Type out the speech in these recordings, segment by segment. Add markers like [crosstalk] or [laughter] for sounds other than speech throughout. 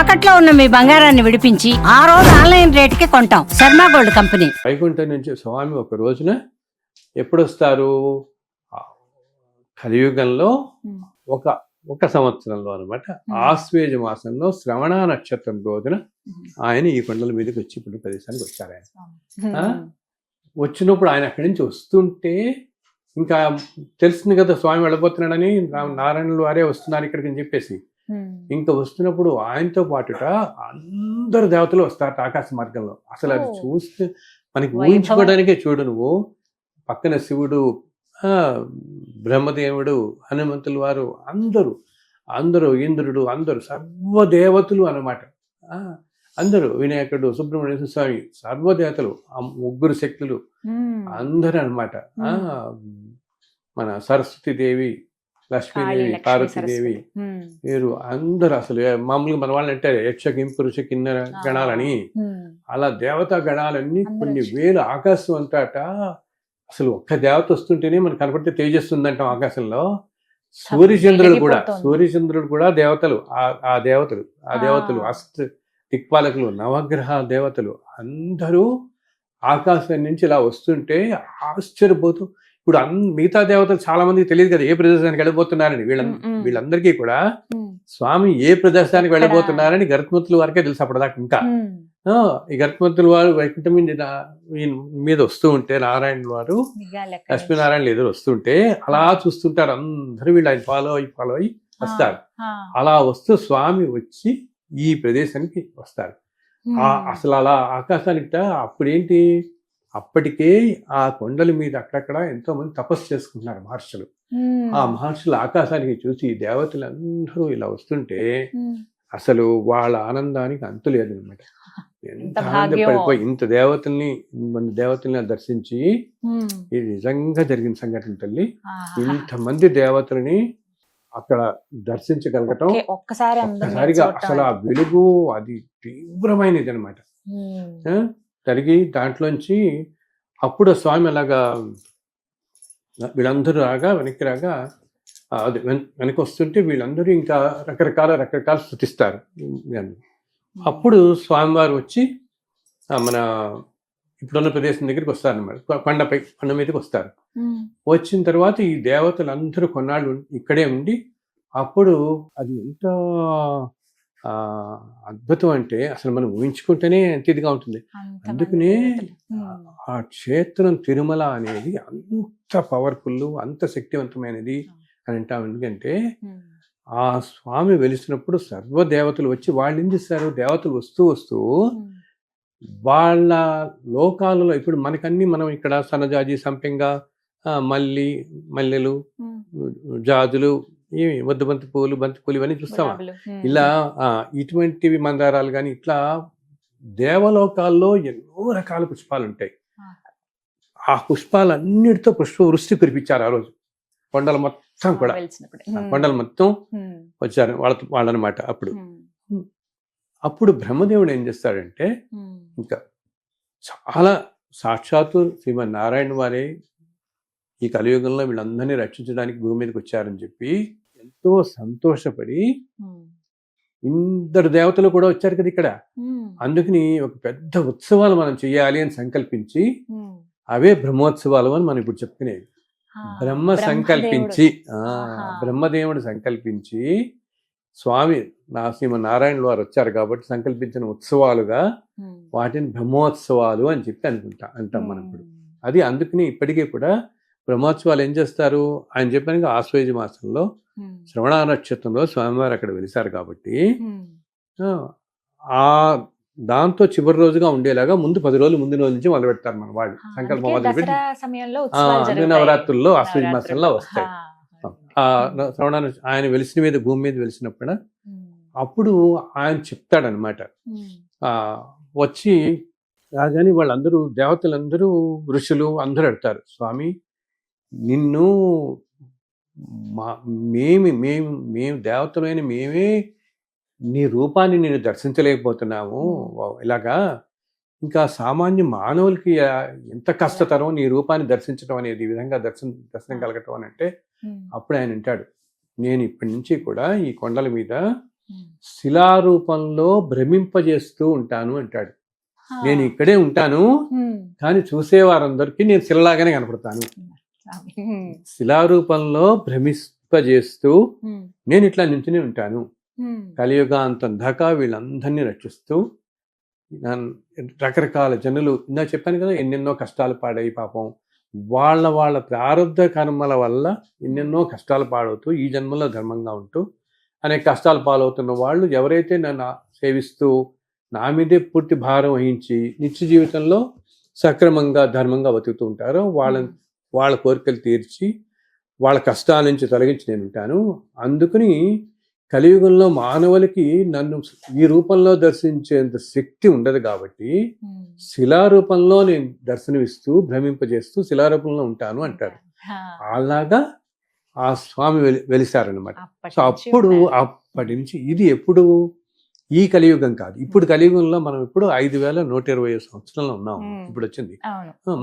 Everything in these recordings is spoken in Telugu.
తాకట్లో ఉన్న మీ బంగారాన్ని విడిపించి ఆ రోజు ఆన్లైన్ రేటుకి కొంటాం. Sharma gold company. వైకుంఠం నుంచి స్వామి ఒక రోజున ఎప్పుడు వస్తారు కలియుగంలో. ఒక ఒక సంవత్సరంలో అనమాట ఆశ్వేజ మాసంలో శ్రవణ నక్షత్రం రోజున ఆయన ఈ కొండల మీదకి వచ్చి ఇప్పుడు ప్రదేశానికి వచ్చారు ఆయన? వచ్చినప్పుడు ఆయన అక్కడి నుంచి వస్తుంటే ఇంకా తెలిసింది కదా స్వామి వెళ్ళబోతున్నాడని రా- నారాయణులు వారే వస్తున్నారు ఇక్కడికి అని చెప్పేసి. ఇంకా వస్తున్నప్పుడు ఆయనతో పాటుట అందరు దేవతలు వస్తారు ఆకాశ మార్గంలో. అసలు అది. చూస్తే మనకి. ఊహించుకోవడానికే చూడు నువ్వు. పక్కన శివుడు ఆ, బ్రహ్మదేవుడు హనుమంతులు వారు అందరూ అందరూ ఇంద్రుడు అందరూ సర్వదేవతలు అన్నమాట. ఆ, అందరూ వినాయకుడు సుబ్రహ్మణ్య స్వామి సర్వదేవతలు ఆ ముగ్గురు శక్తులు అందరూ అనమాట మన సరస్వతి దేవి లక్ష్మీదేవి పార్వతీదేవి వీరు అందరూ అసలు మామూలుగా మన వాళ్ళు అంటే యక్ష కింపురుష కిన్నెర గణాలని అలా దేవతా గణాలన్నీ కొన్ని. వేలు ఆకాశం అంతాట అసలు ఒక్క దేవత వస్తుంటేనే మనకు కనపడితే తేజస్సుందంటాం ఆకాశంలో సూర్యచంద్రుడు కూడా. సూర్యచంద్రుడు కూడా దేవతలు ఆ- ఆ దేవతలు ఆ ఆ. దేవతలు అష్ట దిక్పాలకులు నవగ్రహ దేవతలు అందరూ ఆకాశం నుంచి ఇలా వస్తుంటే ఆశ్చర్యపోతూ ఇప్పుడు మిగతా దేవతలు చాలా మందికి తెలియదు కదా ఏ ప్రదేశానికి వెళ్ళబోతున్నారని. వీళ్ళ. వీళ్ళందరికీ కూడా స్వామి ఏ ప్రదేశానికి వెళ్ళబోతున్నారని గర్భమతుల వారికే తెలుసు అప్పటిదాకా ఇంకా. ఈ గర్భమతుల వారు వైకుంఠం మీద వస్తూ ఉంటే నారాయణ వారు లక్ష్మీనారాయణ ఎదురు వస్తుంటే అలా చూస్తుంటారు. అందరూ వీళ్ళు ఆయన ఫాలో అయ్యి ఫాలో అయ్యి వస్తారు. అలా వస్తూ స్వామి వచ్చి ఈ ప్రదేశానికి వస్తారు. ఆ అసలు అలా ఆకాశానికి అప్పుడేంటి? అప్పటికే ఆ కొండల మీద అక్కడక్కడ ఎంతో మంది తపస్సు చేసుకుంటున్నారు మహర్షులు. ఆ మహర్షులు ఆకాశానికి చూసి దేవతలందరూ ఇలా వస్తుంటే అసలు వాళ్ళ ఆనందానికి అంతు లేదనమాట. [laughs] ఎంత. ఆనందపడిపోయి ఇంత దేవతల్ని మన దేవతల్ని దర్శించి ఇది నిజంగా జరిగిన సంఘటన తల్లి ఇంతమంది దేవతలని అక్కడ దర్శించగలగటం ఒక్కసారిగా అసలు ఆ వెలుగు అది తీవ్రమైనది అనమాట కలిగి దాంట్లోంచి అప్పుడు స్వామి అలాగా వీళ్ళందరూ రాగా వెనక్కి రాగా అది వెన్- వెనక్కి వస్తుంటే వీళ్ళందరూ ఇంకా రకరకాల రకరకాల స్థుతిస్తారు. అప్పుడు స్వామివారు వచ్చి మన ఇప్పుడున్న ప్రదేశం దగ్గరికి వస్తారన్నమాట. కొ- కొండపై కొండ మీదకి వస్తారు. వచ్చిన తర్వాత ఈ దేవతలందరూ కొన్నాళ్ళు ఉం- ఇక్కడే ఉండి అప్పుడు అది ఎంత అద్భుతం అంటే అసలు మనం ఊహించుకుంటేనే ఎంత ఇదిగా ఉంటుంది అందుకనే. ఆ క్షేత్రం తిరుమల అనేది అంత పవర్ఫుల్ అంత శక్తివంతమైనది అని అంటాం ఎందుకంటే. ఆ స్వామి వెలిసినప్పుడు సర్వ దేవతలు వచ్చి వాళ్ళు ఏం చేస్తారు దేవతలు వస్తూ వస్తూ. వాళ్ళ లోకాలలో ఇప్పుడు మనకన్నీ మనం ఇక్కడ సన్నజాజి సంపెంగ మల్లి మల్లెలు. జాజులు ఇవి వద్ద బంతి పూలు బంతి పూలు ఇవన్నీ చూస్తామా. ఇలా ఆ, ఇటువంటివి మందారాలు కానీ ఇట్లా దేవలోకాల్లో ఎన్నో రకాల పుష్పాలు ఉంటాయి ఆ. పుష్పాలన్నిటితో పుష్ప వృష్టి కురిపించారు ఆ రోజు కొండల మొత్తం కూడా. కొండలు మొత్తం. వచ్చారు వాళ్ళతో వాళ్ళనమాట అప్పుడు. అప్పుడు బ్రహ్మదేవుడు ఏం చేస్తాడంటే. ఇంకా చాలా సాక్షాత్తు శ్రీమన్నారాయణ వారే ఈ కలియుగంలో వీళ్ళందరినీ రక్షించడానికి భూమి మీదకి వచ్చారని చెప్పి ఎంతో సంతోషపడి. ఇందరు దేవతలు కూడా వచ్చారు కదా ఇక్కడ. అందుకని ఒక పెద్ద ఉత్సవాలు మనం చేయాలి అని సంకల్పించి. అవే బ్రహ్మోత్సవాలు అని మనం ఇప్పుడు చెప్పుకునేవి బ్రహ్మ. సంకల్పించి ఆ. బ్రహ్మదేవుడు సంకల్పించి స్వామి నరసింహ నారాయణులు వారు వచ్చారు కాబట్టి సంకల్పించిన ఉత్సవాలుగా. వాటిని బ్రహ్మోత్సవాలు అని చెప్పి అనుకుంటా అంటాం మనం ఇప్పుడు. అది అందుకని ఇప్పటికీ కూడా బ్రహ్మోత్సవాలు ఏం చేస్తారు ఆయన చెప్పాను ఆశ్వేజ మాసంలో. శ్రవణ నక్షత్రంలో స్వామివారు అక్కడ వెలిశారు కాబట్టి. ఆ, ఆ దాంతో చివరి రోజుగా ఉండేలాగా ముందు పది రోజులు ముందు రోజు నుంచి మొదలు పెడతారు మన వాళ్ళు సంకల్పం మొదలు పెట్టి. నవరాత్రుల్లో ఆశ్వేజ మాసంలో. వస్తాయి ఆ. శ్రవణ ఆయన వెలిసిన మీద భూమి మీద వెలిసినప్పుడు. అప్పుడు ఆయన చెప్తాడనమాట వచ్చి రాగానే వాళ్ళందరూ దేవతలందరూ ఋషులు అందరూ అడతారు స్వామి నిన్ను మా మేమి మేము మేము దేవతలైన మేమే నీ రూపాన్ని నేను దర్శించలేకపోతున్నాము ఇలాగా ఇంకా సామాన్య మానవులకి ఎంత కష్టతరం నీ రూపాన్ని దర్శించడం అనేది ఈ విధంగా దర్శనం దర్శనం కలగటం అని అంటే. అప్పుడు ఆయన అంటాడు నేను ఇప్పటి నుంచి కూడా ఈ కొండల మీద. శిలారూపంలో భ్రమింపజేస్తూ ఉంటాను అంటాడు నేను ఇక్కడే ఉంటాను. కానీ చూసేవారందరికీ నేను శిలలాగానే కనపడతాను. శిలారూపంలో భ్రమింపజేస్తూ ఉమ్. నేను ఇట్లా నించుని ఉంటాను. కలియుగాంతం దాకా వీళ్ళందరినీ రక్షిస్తూ రకరకాల జనులు ఇందా చెప్పాను కదా ఎన్నెన్నో కష్టాలు పాడాయి పాపం. వాళ్ళ వాళ్ళ ప్రారంధ కర్మల వల్ల ఎన్నెన్నో కష్టాలు పాడవుతూ ఈ జన్మలో ధర్మంగా ఉంటూ అనేక కష్టాలు పాలవుతున్న వాళ్ళు ఎవరైతే నన్ను సేవిస్తూ నా మీదే పూర్తి భారం వహించి నిత్య జీవితంలో సక్రమంగా ధర్మంగా బతుకుతూ ఉంటారో వాళ్ళ వాళ్ళ కోరికలు తీర్చి వాళ్ళ కష్టాల నుంచి తొలగించి నేను ఉంటాను అందుకని కలియుగంలో మానవులకి నన్ను ఈ రూపంలో దర్శించేంత శక్తి ఉండదు కాబట్టి ఉమ్. శిలారూపంలో నేను దర్శనమిస్తూ భ్రమింపజేస్తూ శిలారూపంలో ఉంటాను అంటారు. అలాగా ఆ స్వామి వెలి వెలిసారనమాట సో అప్పుడు. అప్పటి నుంచి ఇది ఎప్పుడు ఈ కలియుగం కాదు ఇప్పుడు కలియుగంలో మనం ఇప్పుడు ఐదు వేల నూట ఇరవై సంవత్సరంలో ఉన్నాం. ఇప్పుడు వచ్చింది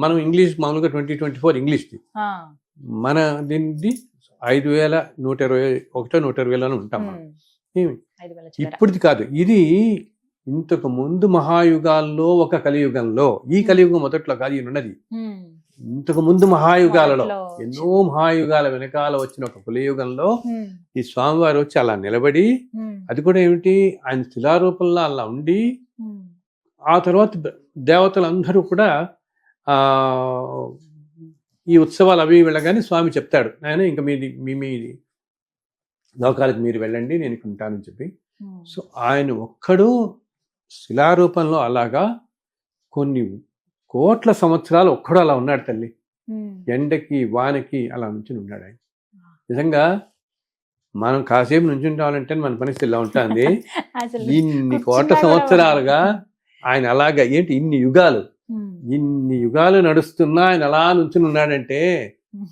మనం ఇంగ్లీష్ మామూలుగా ట్వంటీ ట్వంటీ ఫోర్ ఇంగ్లీష్ది. మన దీనిది ఐదు వేల నూట ఇరవై ఒకటో నూట ఇరవైలోనే ఉంటాం మనం? ఐదు. ఇప్పటిది కాదు ఇది ఇంతకు ముందు మహాయుగాల్లో ఒక కలియుగంలో ఈ కలియుగం మొదట్లో కాదు ఈయన ఉన్నది. ఇంతకు ముందు మహాయుగాలలో ఎన్నో మహాయుగాల వెనకాల వచ్చిన ఒక కలియుగంలో. ఈ స్వామివారు వచ్చి అలా నిలబడి. అది కూడా ఏమిటి ఆయన శిలారూపంలో అలా ఉండి. ఆ తర్వాత దేవతలందరూ కూడా ఆ ఈ ఉత్సవాలు అవి వెళ్ళగానే స్వామి చెప్తాడు ఆయన ఇంకా మీది మీ మీది లోకాలకు మీరు వెళ్ళండి నేను ఇక్కడ ఉంటానని చెప్పి. సో ఆయన ఒక్కడు శిలారూపంలో అలాగా కొన్ని కోట్ల సంవత్సరాలు ఒక్కడు అలా ఉన్నాడు తల్లి. ఎండకి వానకి అలా నుంచి ఉన్నాడు ఆయన. నిజంగా మనం కాసేపు నుంచి ఉండాలంటే మన పరిస్థితి ఇలా ఉంటుంది. [laughs] ఇన్ని కోట్ల సంవత్సరాలుగా ఆయన అలాగా ఏంటి ఇన్ని యుగాలు. ఇన్ని యుగాలు నడుస్తున్నా ఆయన అలా నుంచుని ఉన్నాడంటే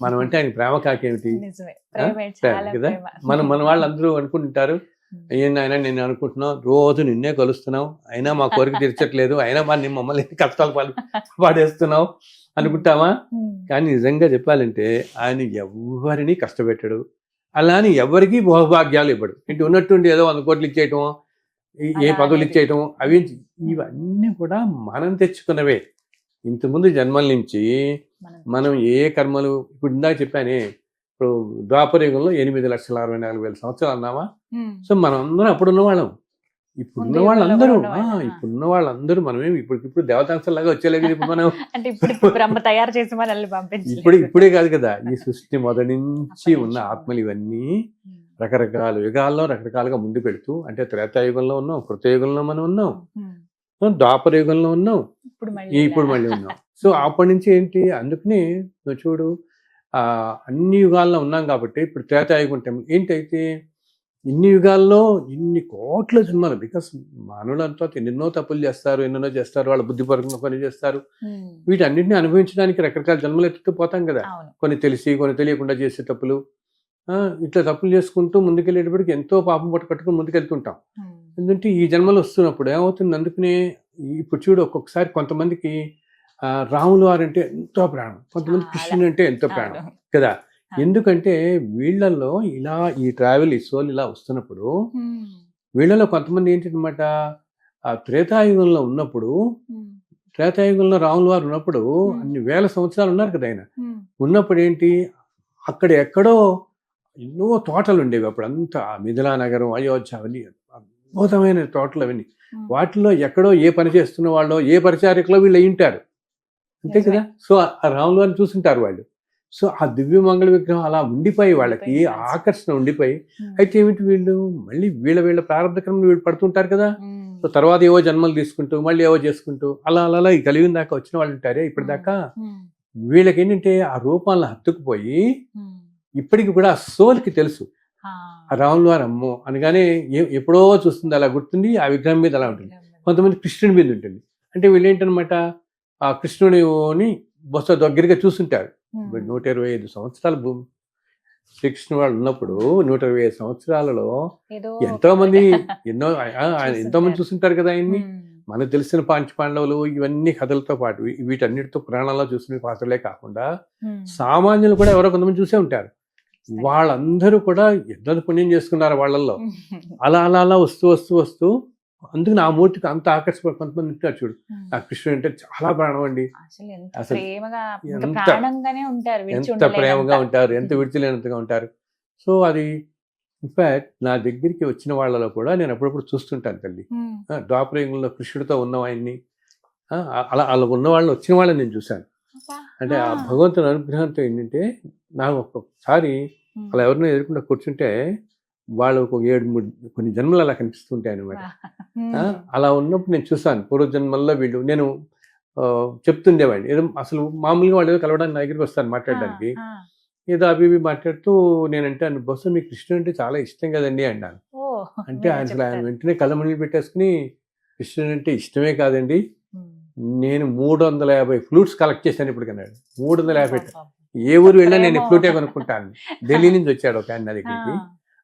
మనం అంటే ఆయన ప్రేమ కాకేమిటి? కదా? మనం మన [laughs] వాళ్ళు అందరూ అనుకుంటుంటారు ఏంటి ఆయన నేను అనుకుంటున్నాం రోజు నిన్నే కలుస్తున్నాం అయినా మా కోరిక తీర్చట్లేదు. అయినా మా నీ మమ్మల్ని కష్టాలు పాలు పాడేస్తున్నావు అనుకుంటామా. కానీ నిజంగా చెప్పాలంటే ఆయన ఎవరిని కష్టపెట్టడు. అలా అని ఎవరికి భోగభాగ్యాలు ఇవ్వడు. ఇంటి ఉన్నట్టుండి ఏదో వంద కోట్లు ఇచ్చేయటం ఏ పదవులు. ఇచ్చేయటం అవి ఇవన్నీ కూడా మనం తెచ్చుకున్నవే. ఇంతకుముందు జన్మల నుంచి మనం మనం ఏ కర్మలు ఇప్పుడు ఇందాక చెప్పానే ఇప్పుడు ద్వాపర యుగంలో ఎనిమిది లక్షల అరవై నాలుగు వేల సంవత్సరాలు అన్నావా. సో మనం అందరం అప్పుడు ఉన్న వాళ్ళం ఇప్పుడున్న వాళ్ళందరూ ఉన్నవాళ్ళం. ఇప్పుడున్న వాళ్ళందరూ మనమేమి ఇప్పుడు ఇప్పుడు దేవతాంశంలాగా వచ్చేలాగా ఇప్పుడు మనం అంటే ఇప్పుడు తయారు చేసి మనల్ని పంపించలేదు ఇప్పుడు ఇప్పుడే కాదు కదా ఈ సృష్టి మొదటి నుంచి ఉన్న. ఆత్మలు ఇవన్నీ. రకరకాల యుగాల్లో రకరకాలుగా ముందు పెడుతూ అంటే త్రేతాయుగంలో ఉన్నాం కృతయుగంలో మనం ఉన్నాం. ద్వాపర యుగంలో ఉన్నాం ఇప్పుడు మళ్ళీ ఉన్నాం సో అప్పటి నుంచి ఏంటి అందుకని నువ్వు చూడు అన్ని యుగాల్లో ఉన్నాం కాబట్టి ఇప్పుడు త్రేతాయుగం టైం ఏంటైతే ఇన్ని యుగాల్లో ఇన్ని కోట్ల జన్మలు బికాస్ మానవులంతా ఎన్నెన్నో తప్పులు చేస్తారు ఎన్నెన్నో చేస్తారు వాళ్ళ బుద్ధిపరంగా పని చేస్తారు. వీటన్నిటిని అనుభవించడానికి రకరకాల జన్మలు ఎత్తుతూ పోతాం కదా. కొన్ని తెలిసి కొన్ని తెలియకుండా చేసే తప్పులు. ఇట్లా తప్పులు చేసుకుంటూ ముందుకెళ్ళేటప్పటికి ఎంతో పాపం పట్టు కట్టుకుని ముందుకెళ్తుంటాం. ఎందుకంటే ఈ జన్మలు వస్తున్నప్పుడు ఏమవుతుంది? అందుకనే ఇప్పుడు చూడు ఒక్కొక్కసారి కొంతమందికి రాములు వారు అంటే ఎంతో ప్రాణం కొంతమంది. కృష్ణుడు అంటే ఎంతో ప్రాణం. కదా. ఎందుకంటే వీళ్ళల్లో ఇలా ఈ ట్రావెల్ ఈ సోల్ ఇలా వస్తున్నప్పుడు. వీళ్ళలో కొంతమంది ఏంటన్నమాట ఆ త్రేతాయుగంలో ఉన్నప్పుడు. త్రేతాయుగంలో రాములు వారు ఉన్నప్పుడు. అన్ని వేల సంవత్సరాలు ఉన్నారు కదా ఆయన. ఉన్నప్పుడు ఏంటి అక్కడ ఎక్కడో ఎన్నో తోటలు ఉండేవి అప్పుడు అంతా మిథిలా నగరం అయోధ్య అవన్నీ అద్భుతమైన తోటలు అవన్నీ. వాటిలో ఎక్కడో ఏ పని చేస్తున్న వాళ్ళు ఏ పరిచారికలో వీళ్ళు అయి ఉంటారు అంతే కదా సో ఆ రాములు వారిని చూసుంటారు వాళ్ళు సో ఆ దివ్య మంగళ విగ్రహం అలా ఉండిపోయి వాళ్ళకి. ఆకర్షణ ఉండిపోయి ఉమ్. అయితే ఏమిటి వీళ్ళు మళ్ళీ వీళ్ళ వీళ్ళ ప్రారంభ క్రమంలో వీళ్ళు పడుతుంటారు కదా ఉమ్. సో తర్వాత ఏవో జన్మలు తీసుకుంటూ మళ్ళీ ఏవో చేసుకుంటూ అలా అలా అలా ఈ కలిగిన దాకా వచ్చిన వాళ్ళు ఉంటారే ఇప్పటిదాకా ఉమ్. వీళ్ళకి ఏంటంటే ఆ రూపాలను హత్తుకుపోయి. ఇప్పటికి కూడా ఆ సోల్కి తెలుసు ఆ. రాములు వారు అమ్మో అనగానే ఎప్పుడో చూస్తుంది అలా గుర్తుంది ఆ విగ్రహం మీద అలా ఉంటుంది కొంతమంది కృష్ణుడి మీద ఉంటుంది అంటే వీళ్ళు ఏంటనమాట ఆ కృష్ణుడిని బొత్స దగ్గరగా ఉమ్. ఇప్పుడు నూట ఇరవై ఐదు సంవత్సరాలు భూమి శ్రీకృష్ణ వాళ్ళు ఉన్నప్పుడు నూట ఇరవై ఐదు సంవత్సరాలలో ఎంతో మంది ఎన్నో. ఎంతో మంది చూస్తుంటారు కదా ఆయన్ని ఉమ్. మనకు తెలిసిన పాంచ పాండవులు ఇవన్నీ కథలతో పాటు వీటన్నిటితో పురాణాల్లో చూసిన పాత్రలే కాకుండా ఉమ్. సామాన్యులు కూడా ఎవరో కొంతమంది చూసే ఉంటారు వాళ్ళందరూ కూడా ఎంత పుణ్యం చేసుకున్నారు వాళ్ళల్లో అలా అలా అలా వస్తూ వస్తూ వస్తూ అందుకని ఆ మూర్తికి అంత ఆకర్షణ కొంతమంది ఉంటారు చూడు. ఆ. కృష్ణుడు అంటే చాలా ప్రాణం అండి అసలు ఎంత ప్రేమగా ఉంటారు ఎంత ప్రేమగా ఉండలేనంత. ఉంటారు ఎంత విడిచిలేనంతగా ఉంటారు. సో అది ఇన్ఫాక్ట్ నా దగ్గరికి వచ్చిన వాళ్ళలో కూడా నేను అప్పుడప్పుడు చూస్తుంటాను తల్లి. ద్వాపరయుగంలో కృష్ణుడితో ఉన్న ఆయన్ని అలా అలా ఉన్న వాళ్ళని వచ్చిన వాళ్ళని నేను చూశాను. అంటే ఆ. భగవంతుని అనుగ్రహంతో ఏంటంటే నాకు ఒక్కొక్కసారి. అలా ఎవరినో ఎదుర్కొంటే కూర్చుంటే వాళ్ళు ఒక ఏడు మూడు కొన్ని జన్మలు అలా కనిపిస్తుంటాయి అనమాట అలా ఉన్నప్పుడు నేను చూసాను పూర్వజన్మల్లో వీళ్ళు నేను చెప్తుండేవాడిని. ఏదో అసలు మామూలుగా వాళ్ళు ఏదో కలవడానికి నా దగ్గరికి వస్తాను మాట్లాడడానికి. ఏదో అవి ఇవి మాట్లాడుతూ నేనంటే బహుశా మీకు కృష్ణుడు అంటే చాలా ఇష్టం కదండి అన్నాను. అంటే ఆయన అసలు ఆయన. వెంటనే కళ్ళమణిలు పెట్టేసుకుని కృష్ణుడు అంటే ఇష్టమే కాదండి. నేను మూడు వందల యాభై ఫ్లూట్స్ కలెక్ట్ చేశాను ఇప్పుడు కన్నాడు మూడు వందల యాభై. ఏ ఊరు వెళ్ళినా నేను. ఫ్లూటే కొనుక్కుంటాను. ఢిల్లీ నుంచి వచ్చాడు ఒక ఆయన నా దగ్గరికి.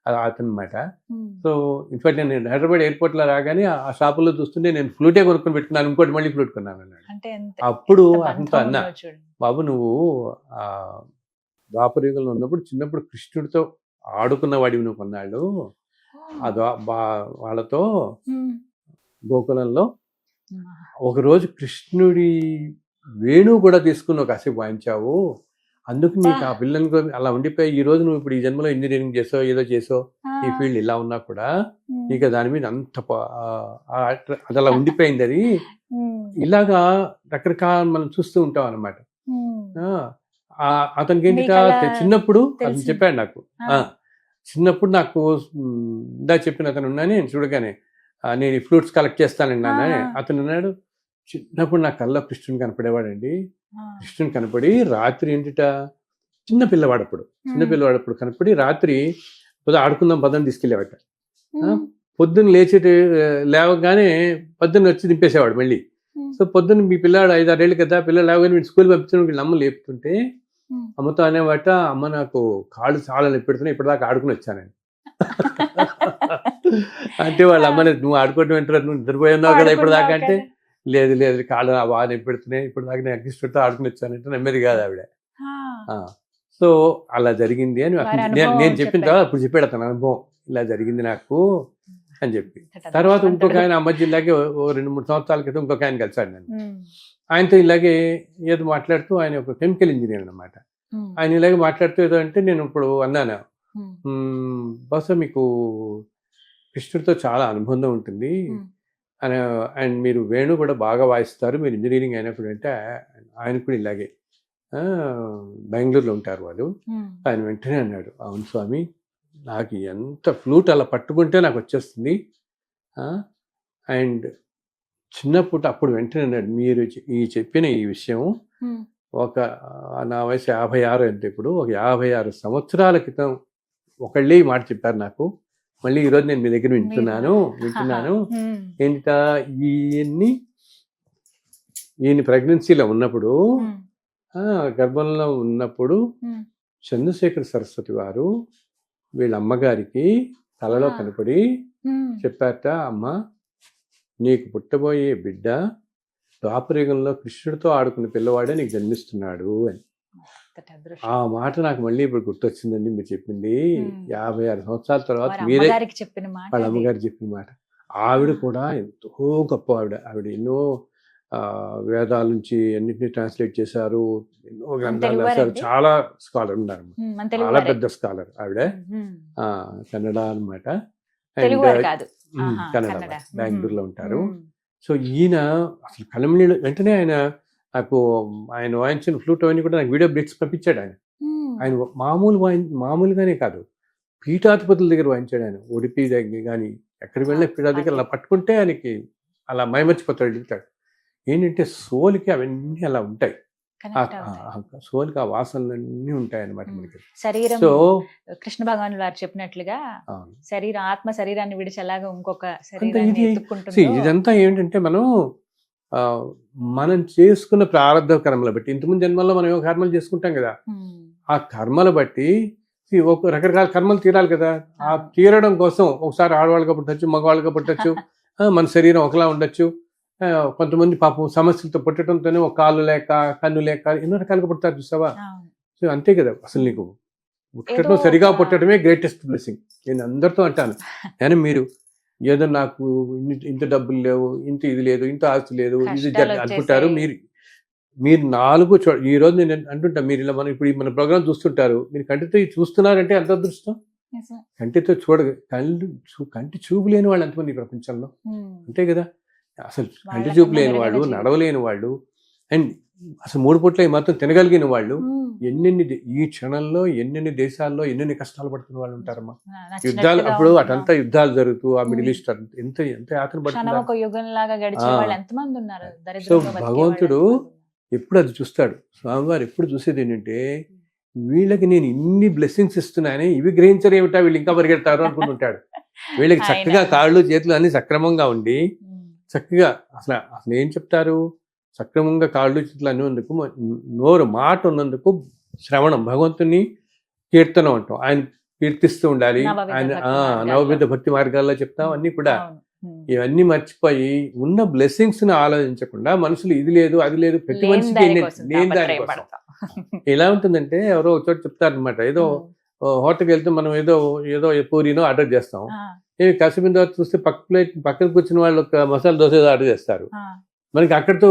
అది అతను అనమాట ఉమ్. సో ఇన్ఫాక్ట్ నేను హైదరాబాద్ ఎయిర్పోర్ట్లో రాగానే ఆ- షాపులో చూస్తుంటే నేను ఫ్లూటే కొనుక్కొని పెట్టుకున్నాను ఇంకోటి మళ్ళీ ఫ్లూట్ కొన్నాను అన్నాడు అప్పుడు అంత అన్నా. బాబు నువ్వు ఆ ద్వాపరయుగంలో ఉన్నప్పుడు చిన్నప్పుడు కృష్ణుడితో ఆడుకున్న వాడివి నువ్వు కొన్నాళ్ళు ఆ వాళ్ళతో. గోకులంలో. ఒకరోజు కృష్ణుడి వేణువు కూడా తీసుకుని ఒక కాసేపు వాయించావు అందుకు నీకు ఆ పిల్లలకి అలా ఉండిపోయి ఈ రోజు నువ్వు ఇప్పుడు ఈ జన్మలో ఇంజనీరింగ్ చేసావు ఏదో చేసావు ఈ. ఫీల్డ్ ఇలా ఉన్నా కూడా. నీకు దాని మీద అంత అది అలా ఉండిపోయింది అది. ఇలాగా రకరకాల మనం చూస్తూ ఉంటాం అనమాట. అతనికి ఏంటి చిన్నప్పుడు అతను. చెప్పాడు నాకు చిన్నప్పుడు నాకు ఇందా చెప్పిన అతను ఉన్నాను నేను చూడగానే నేను ఈ ఫ్రూట్స్ కలెక్ట్ చేస్తానండి. అతను అన్నాడు చిన్నప్పుడు నా కళ్ళ కృష్ణుని కనపడేవాడండి. కృష్ణుని కనపడి రాత్రి ఏంటిట చిన్న పిల్లవాడప్పుడు చిన్న. పిల్లవాడప్పుడు కనపడి రాత్రి పొద్దు ఆడుకుందాం పదని తీసుకెళ్ళేవాట. పొద్దున్న లేచి లేవగానే పొద్దున్న వచ్చి దింపేసేవాడు మళ్ళీ. సో పొద్దున్న మీ పిల్లాడు ఐదారేళ్ళు కదా పిల్లలు లేవగానే వీడు స్కూల్ పంపించడం వీళ్ళ అమ్మ లేపుతుంటే. అమ్మతో అనేవాట అమ్మ నాకు కాళ్ళు చాలా నొప్పెడుతున్నాయి ఇప్పటిదాకా ఆడుకుని వచ్చానని [laughs] అంటే వాళ్ళ అమ్మని నువ్వు ఆడుకోవడం ఏంటరా నువ్వు నిద్రపోయి ఉన్నావు కదా ఇప్పటిదాకా అంటే లేదు లేదు కాళ్ళు నా బాగా నొప్పెడుతున్నాయి ఇప్పటిదాకా నేను అగ్గిష్టతో ఆడుకుని వచ్చానంటే నమ్మేది కాదు ఆవిడ. సో అలా జరిగింది అని నేను నేను చెప్పిన. తర్వాత అప్పుడు చెప్పాడు అతను అనుభవం ఇలా జరిగింది నాకు అని చెప్పి తర్వాత ఇంకొక. ఆయన అమ్మ జిల్లాకి ఓ- రెండు మూడు సంవత్సరాల క్రితం ఇంకొక ఆయన కలిసాడు నేను. ఆయనతో ఇలాగే ఏదో మాట్లాడుతూ ఆయన ఒక కెమికల్ ఇంజనీర్ అనమాట. ఆయన ఇలాగే మాట్లాడుతూ ఏదో అంటే నేను ఇప్పుడు అన్నాను ఉమ్. "మ్మ్, బహుశా మీకు కృష్ణుడితో చాలా అనుబంధం ఉంటుంది. అని అండ్ మీరు వేణు కూడా బాగా వాయిస్తారు. మీరు ఇంజనీరింగ్ అయినప్పుడు అంటే ఆయన కూడా ఇలాగే. "ఆ, బెంగళూరులో ఉంటారు వాళ్ళు. ఆయన వెంటనే అన్నాడు అవును స్వామి నాకు ఎంత ఫ్లూట్ అలా పట్టుకుంటే నాకు వచ్చేస్తుంది. అండ్ చిన్నప్పుడు అప్పుడు వెంటనే అన్నాడు మీరు ఈ చెప్పిన ఈ విషయం. ఒక నా వయసు యాభై ఆరు అంటే ఇప్పుడు ఒక యాభై ఆరు సంవత్సరాల క్రితం ఒకళ్ళే మాట చెప్పారు నాకు. మళ్ళీ ఈరోజు నేను మీ దగ్గర వింటున్నాను [laughs] వింటున్నాను. [laughs] ఏంట ఈయన్ని ఈయన ప్రెగ్నెన్సీలో ఉన్నప్పుడు గర్భంలో ఉన్నప్పుడు. చంద్రశేఖర సరస్వతి వారు వీళ్ళ అమ్మగారికి కలలో ఆ. కనపడి. చెప్పారట అమ్మ నీకు పుట్టబోయే బిడ్డ ద్వాపరయుగంలో కృష్ణుడితో ఆడుకున్న పిల్లవాడే నీకు జన్మిస్తున్నాడు అని. ఆ మాట నాకు మళ్ళీ ఇప్పుడు గుర్తొచ్చిందండి మీరు చెప్పింది. యాభై ఆరు సంవత్సరాల తర్వాత మీరే చెప్పిన మాట వాళ్ళ. అమ్మగారు చెప్పిన మాట ఆవిడ కూడా ఎంతో గొప్ప ఆవిడ ఆవిడ ఎన్నో వేదాల నుంచి అన్నింటినీ ట్రాన్స్లేట్ చేశారు ఎన్నో గ్రంథాలు? రాశారు చాలా స్కాలర్ ఉన్నారు చాలా. పెద్ద స్కాలర్ ఆవిడ కన్నడ అనమాట కన్నడ. బెంగళూరులో. ఉంటారు. సో ఈయన అసలు కలంనీళ్ళు వెంటనే ఆయన నాకు ఆయన వాయించిన ఫ్లూట్ అవన్నీ కూడా నాకు వీడియో బ్రిక్స్ పంపించాడు ఆయన. ఆయన మామూలు వాయి మామూలుగానే కాదు. పీఠాధిపతుల దగ్గర వాయించాడు ఆయన. ఉడిపి దగ్గర కానీ ఎక్కడికి వెళ్ళినా పీఠా దగ్గర అలా పట్టుకుంటే ఆయనకి అలా మైమర్చిపోతాడు దిగుతాడు ఏంటంటే సోలికి అవన్నీ అలా ఉంటాయి. సోలికి ఆ వాసనలన్నీ ఉంటాయి అనమాట. మనకి. శరీరం సో కృష్ణ భగవాన్ వారు చెప్పినట్లుగా. శరీరం ఆత్మ శరీరాన్ని విడిచి ఎలాగ ఇంకొక ఇదంతా ఏంటంటే మనం మనం చేసుకున్న ప్రారంభ కర్మలు బట్టి ఇంతకుముందు జన్మల్లో మనం ఏవో కర్మలు చేసుకుంటాం కదా. ఆ కర్మలు బట్టి ఒక రకరకాల కర్మలు తీరాలి కదా. ఆ తీరడం కోసం ఒకసారి ఆడవాళ్ళగా పుట్టచ్చు మగవాళ్ళగా పుట్టచ్చు మన శరీరం ఒకలా ఉండొచ్చు. కొంతమంది పాపం సమస్యలతో పుట్టడంతోనే ఒక కాళ్ళు లేక కన్ను లేక ఎన్నో రకాలుగా పుడతారు చూసావా. సో అంతే కదా అసలు నీకు. పుట్టడం సరిగా పుట్టడమే గ్రేటెస్ట్ బ్లెస్సింగ్ నేను అందరితో అంటాను. [laughs] కానీ మీరు ఏదో నాకు ఇంత డబ్బులు లేవు ఇంత ఇది లేదు ఇంత ఆస్తి లేదు ఇది అనుకుంటారు. మీరు మీరు నాలుగు చూ ఈ రోజు నేను అంటుంటా మీరు ఇలా మనం ఇప్పుడు మన ప్రోగ్రామ్ చూస్తుంటారు మీరు కంటితో చూస్తున్నారంటే ఎంత అదృష్టం. కంటితో చూడ కళ్ళు చూ- కంటి చూపు లేని వాళ్ళు ఎంతమంది ఈ ప్రపంచంలో ఉమ్. అంతే కదా అసలు కంటి చూపు లేని వాళ్ళు. నడవలేని వాళ్ళు అండ్ అసలు మూడు పూట్ల మాత్రం తినగలిగిన వాళ్ళు. ఎన్నెన్ని ఈ క్షణంలో ఎన్నెన్ని దేశాల్లో ఎన్నెన్ని కష్టాలు పడుతున్న వాళ్ళు ఉంటారమ్మా యుద్ధాలు అప్పుడు. అటంతా యుద్ధాలు జరుగుతూ ఆ మిడిల్. ఈస్ట్ ఎంత ఎంత యాతన పడుతున్నారు బతికే భగవంతుడు? ఎప్పుడు అది చూస్తాడు స్వామివారు ఎప్పుడు చూసేది ఏంటంటే వీళ్ళకి నేను ఇన్ని బ్లెస్సింగ్స్ ఇస్తున్నానే ఇవి గ్రహించరు ఏమిటా వీళ్ళు ఇంకా పరిగెడతారు అనుకుంటుంటాడు వీళ్ళకి. [laughs] చక్కగా కాళ్ళు చేతులు అన్ని సక్రమంగా ఉండి. చక్కగా అసలు అసలు ఏం చెప్తారు సక్రమంగా కాళ్ళు చేతులు అన్నందుకు మ- నోరు మాట ఉన్నందుకు శ్రవణం భగవంతుని కీర్తనం అంటాం ఆయన కీర్తిస్తూ ఉండాలి ఆయన. నవవిధ భక్తి మార్గాల్లో చెప్తాం అన్ని కూడా. ఇవన్నీ మర్చిపోయి ఉన్న బ్లెస్సింగ్స్ని ఆలోచించకుండా మనుషులు ఇది లేదు అది లేదు ప్రతి మనిషికి దాని దానికోసం తాపత్రయపడతాం. ఎలా ఉంటుందంటే ఎవరో ఒక చోట చెప్తారనమాట ఏదో. హోటల్కి వెళ్తే మనం ఏదో ఏదో పూరినో ఆర్డర్ చేస్తాం ఆ, ఏ కసిపిన తర్వాత చూస్తే పక్క ప్లేట్ పక్కన కూర్చున్న వాళ్ళు ఒక మసాలా దోశ ఆర్డర్ చేస్తారు. మనకి అక్కడితో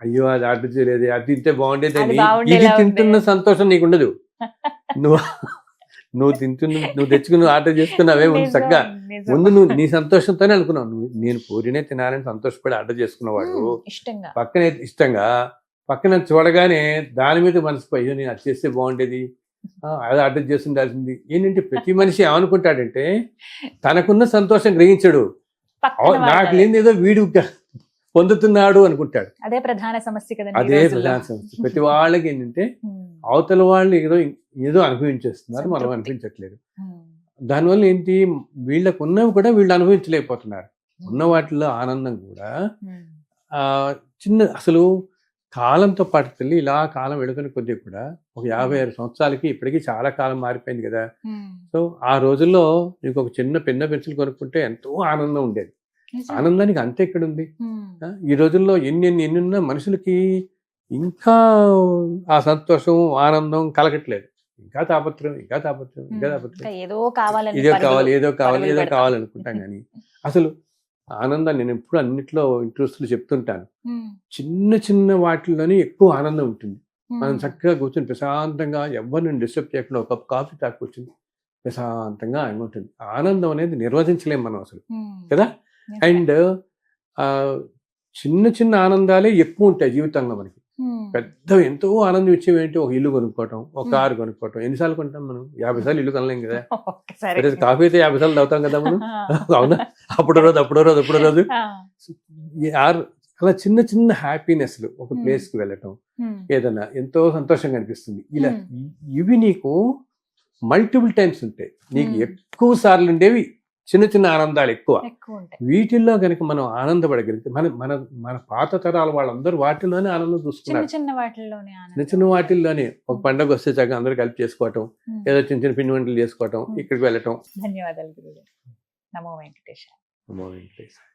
అయ్యో అది ఆర్డర్ చేయలేదు అది తింటే బాగుండేది ఇది. తింటున్న సంతోషం నీకు ఉండదు [laughs] నువ్వు నువ్వు తింటున్న నువ్వు తెచ్చుకుని ఆర్డర్ చేసుకున్నావే ముందు చక్కగా. ముందు నువ్వు నీ సంతోషంతోనే అనుకున్నావు. నువ్వు నేను పూరినే తినాలని సంతోషపడి ఆర్డర్ చేసుకున్నవాడు. పక్కనే ఇష్టంగా. పక్కన చూడగానే దాని మీద మనసు అయ్యో నేను అది చేస్తే బాగుండేది. అది ఆర్డర్ చేసి ఉండాల్సింది ఏంటంటే ప్రతి మనిషి ఏమనుకుంటాడంటే తనకున్న సంతోషం గ్రహించడు. పక్కన "ఓ, నాకు లేని ఏదో వీడు పొందుతున్నాడు అనుకుంటాడు. అదే ప్రధాన సమస్య కదండి ఈ అదే. ప్రధాన సమస్య. ప్రతి వాళ్ళకి ఏంటంటే [laughs] అవతల వాళ్ళు ఏదో ఏదో అనుభవించేస్తున్నారు మనం. అనిపించట్లేదు దానివల్ల ఏంటి? వీళ్ళకు ఉన్నవి కూడా వీళ్ళు అనుభవించలేకపోతున్నారు. ఉన్న వాటిలో ఆనందం కూడా ఆ చిన్న అసలు కాలంతో పాటు తల్లి ఇలా కాలం వెళుతున్న కొద్దీ కూడా ఒక యాభై ఆరు సంవత్సరాలకి ఇప్పటికీ చాలా కాలం మారిపోయింది కదా. సో ఆ రోజుల్లో నీకు ఒక చిన్న పెన్న పెన్సిల్ కొనుక్కుంటే ఎంతో ఆనందం ఉండేది. ఆనందానికి అంతే ఎక్కడ ఉంది ఈ రోజుల్లో ఎన్ని ఎన్ని ఎన్ని ఉన్నా మనుషులకి ఇంకా ఆ సంతోషం ఆనందం కలగట్లేదు. ఇంకా తాపత్రం ఇంకా తాపత్రం ఇంకా తాపత్రం ఏదో ఇదో పరుగులు. కావాలి ఏదో కావాలి ఏదో. కావాలనుకుంటాం కానీ అసలు ఆనందాన్ని నేను ఎప్పుడు అన్నిట్లో ఇంట్రెస్ట్లు చెప్తుంటాను. చిన్న చిన్న వాటిల్లోనే ఎక్కువ ఆనందం ఉంటుంది. మనం చక్కగా కూర్చొని ప్రశాంతంగా ఎవరిని డిస్టర్బ్ చేయకుండా ఒక కప్ కాఫీ తాగి కూర్చుని ప్రశాంతంగా ఉంటుంది ఆనందం అనేది నిర్వచించలేం మనం అసలు. కదా. అండ్ చిన్న చిన్న ఆనందాలే ఎక్కువ ఉంటాయి జీవితంలో మనకి. పెద్ద ఎంతో ఆనందం ఇచ్చేవి ఏంటి? ఒక ఇల్లు కొనుక్కోవటం ఒక. కారు కొనుక్కోవటం. ఎన్నిసార్లు కొంటాం మనం? యాభై సార్లు ఇల్లు కొనలేం కదా. కాఫీ అయితే యాభై సార్లు తాగుతాం కదా మనం? అవునా? అప్పుడో రోజు అప్పుడో రోజు అప్పుడో రోజు. ఆరు అలా చిన్న చిన్న హ్యాపీనెస్లు ఒక Hmm. ప్లేస్కి వెళ్ళటం ఏదైనా ఎంతో సంతోషంగా అనిపిస్తుంది. ఇలా ఇవి నీకు మల్టిపుల్ టైమ్స్ ఉంటాయి. నీకు. ఎక్కువ సార్లు ఉండేవి చిన్న చిన్న ఆనందాలు ఎక్కువ. వీటిల్లో కనుక మనం ఆనందపడగలిగితే మన మన మన పాత తరాల వాళ్ళందరూ వాటిలోనే ఆనందం చిన్న చూస్తున్నారు. చిన్న వాటిల్లోనే చిన్న వాటిల్లోనే ఒక పండగ వస్తే చక్కగా అందరూ కలిపి చేసుకోవటం ఏదో చిన్న చిన్న పిండి వంటలు చేసుకోవటం. ఇక్కడికి వెళ్ళటం. ధన్యవాదాలు నమో వెంకటేశ్వర అమ్మో, వెంకటేశ్వర.